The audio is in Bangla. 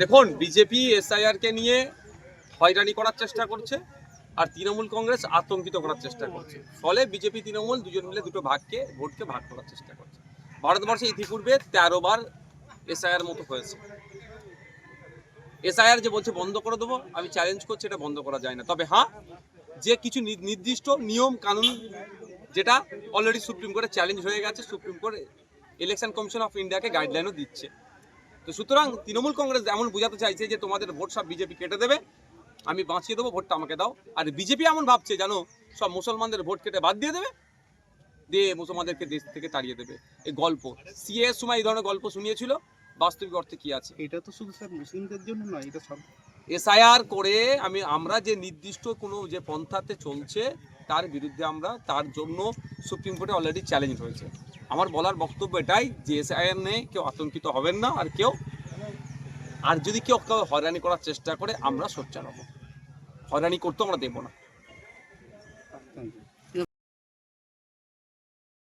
দেখুন বিজেপি এসআইআরকে নিয়ে হয়রানি করার চেষ্টা করছে, আর তৃণমূল কংগ্রেস আতঙ্কিত করার চেষ্টা করছে। ফলে বিজেপি তৃণমূল দুজন মিলে দুটো ভাগকে, ভোটকে ভাগ করার চেষ্টা করছে। ভারতবর্ষে ইতিপূর্বে তেরো বার এসআইআর মতো হয়েছে। এসআইআর যে বলছে, বন্ধ করে দেবো, আমি চ্যালেঞ্জ করছি, এটা বন্ধ করা যায় না। তবে হ্যাঁ যে কিছু নির্দিষ্ট নিয়ম, কানুন, যেটা অলরেডি সুপ্রিম কোর্টে চ্যালেঞ্জ হয়ে গেছে supreme court election commission of ইন্ডিয়াকে গাইডলাইনও দিচ্ছে। তো সুতরাং তৃণমূল কংগ্রেস এমন বোঝাতে চাইছে যে তোমাদের ভোট সব বিজেপি কেটে দেবে। আমি বাঁচিয়ে দেবো ভোটটা আমাকে দাও। আর বিজেপি এমন ভাবছে জানো সব মুসলমানদের ভোট কেটে বাদ দিয়ে দেবে। দিয়ে মুসলমানদেরকে দেশ থেকে তাড়িয়ে দেবে। এই গল্প। সিএ সময় এই ধরনের গল্প শুনিয়েছিল। বাস্তবিক অর্থে কি আছে? এটা তো শুধু স্যার মুসলিমদের জন্য নয় এটা সব এসআইআর করে আমি আমরা যে নির্দিষ্ট কোনো যে পন্থাতে চলছে তার বিরুদ্ধে আমরা তার জন্য সুপ্রিম কোর্টে অলরেডি চ্যালেঞ্জ হয়েছে। আমার বলার বক্তব্য এটাই যে এসআইএন নিয়ে কেউ আতঙ্কিত হবেন না আর কেউ আর যদি কেউ কেউ হয়রানি করার চেষ্টা করে, আমরা সোচ্চার হব। হয়রানি করতেও আমরা দেবো না।